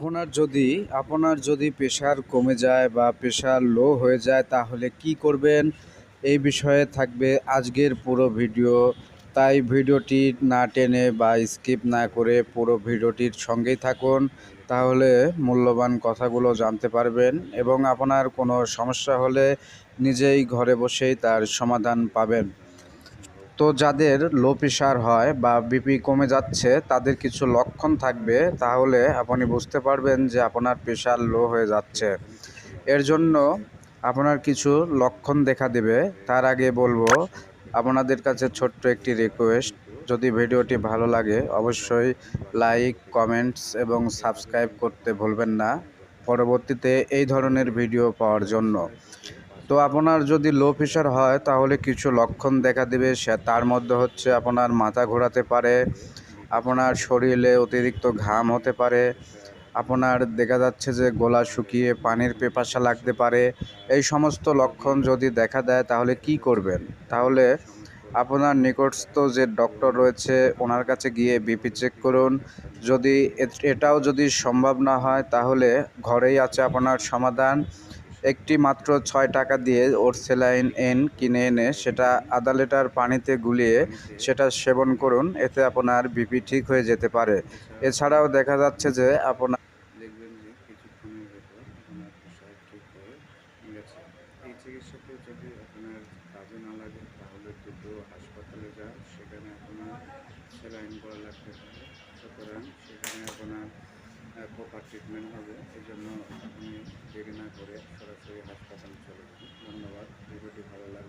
আপনার যদি আপনার যদি প্রেশার কমে যায় বা প্রেশার লো হয়ে যায়, তাহলে কি করবেন? এই বিষয়ে থাকবে আজকের পুরো ভিডিও তাই ভিডিওটি না টেনে বা স্কিপ না করে পুরো ভিডিওটির সঙ্গেই থাকুন। তাহলে মূল্যবান কথাগুলো জানতে পারবেন এবং আপনার কোনো সমস্যা হলে নিজেই ঘরে বসেই তার সমাধান পাবেন। তো যাদের লো প্রেশার হয় বা বিপি কমে যাচ্ছে, তাদের কিছু লক্ষণ থাকবে। তাহলে আপনি বুঝতে পারবেন যে আপনার প্রেশার লো হয়ে যাচ্ছে। এর জন্য আপনার কিছু লক্ষণ দেখা দেবে। তার আগে বলব, আপনাদের কাছে ছোট্ট একটি রিকোয়েস্ট যদি ভিডিওটি ভালো লাগে, অবশ্যই লাইক কমেন্টস এবং সাবস্ক্রাইব করতে ভুলবেন না। পরবর্তীতে এই ধরনের ভিডিও পাওয়ার জন্য। তো আপনার যদি লো প্রেশার হয়, তাহলে কিছু লক্ষণ দেখা দেবে। সে, তার মধ্যে হচ্ছে আপনার মাথা ঘোরাতে পারে, আপনার শরীরে অতিরিক্ত ঘাম হতে পারে, আপনার দেখা যাচ্ছে যে গলা শুকিয়ে পানির পেপাসা লাগতে পারে। এই সমস্ত লক্ষণ যদি দেখা দেয়, তাহলে কি করবেন? তাহলে আপনার নিকটস্থ যে ডক্টর রয়েছে, ওনার কাছে গিয়ে বিপি চেক করুন। যদি এটাও যদি সম্ভব না হয়, তাহলে ঘরেই আছে আপনার সমাধান। একটি মাত্র ছয় টাকা দিয়ে ওর সেলাইন এন কিনে এনে সেটা আধা লিটার পানিতে গুলিয়ে সেটা সেবন করুন, এতে আপনার বিপি ঠিক হয়ে যেতে পারে। এছাড়াও দেখা যাচ্ছে যে আপনার দেখবেন যে কিছুক্ষণের ভেতর আপনার ঠিক হয়ে গেছে। এই চিকিৎসাটি যদি আপনার কাজে না লাগে, তাহলে দ্রুত হাসপাতালে যান। সেখানে আপনার সেলাইন করা লাগতে পারে। সুতরাং সেখানে আপনার প্রপার ট্রিটমেন্ট হবে, এই জন্য আপনি দেরি না করে সরাসরি হাসপাতালে চলে যাবেন ধন্যবাদ, ভিডিওটি ভালো লাগলে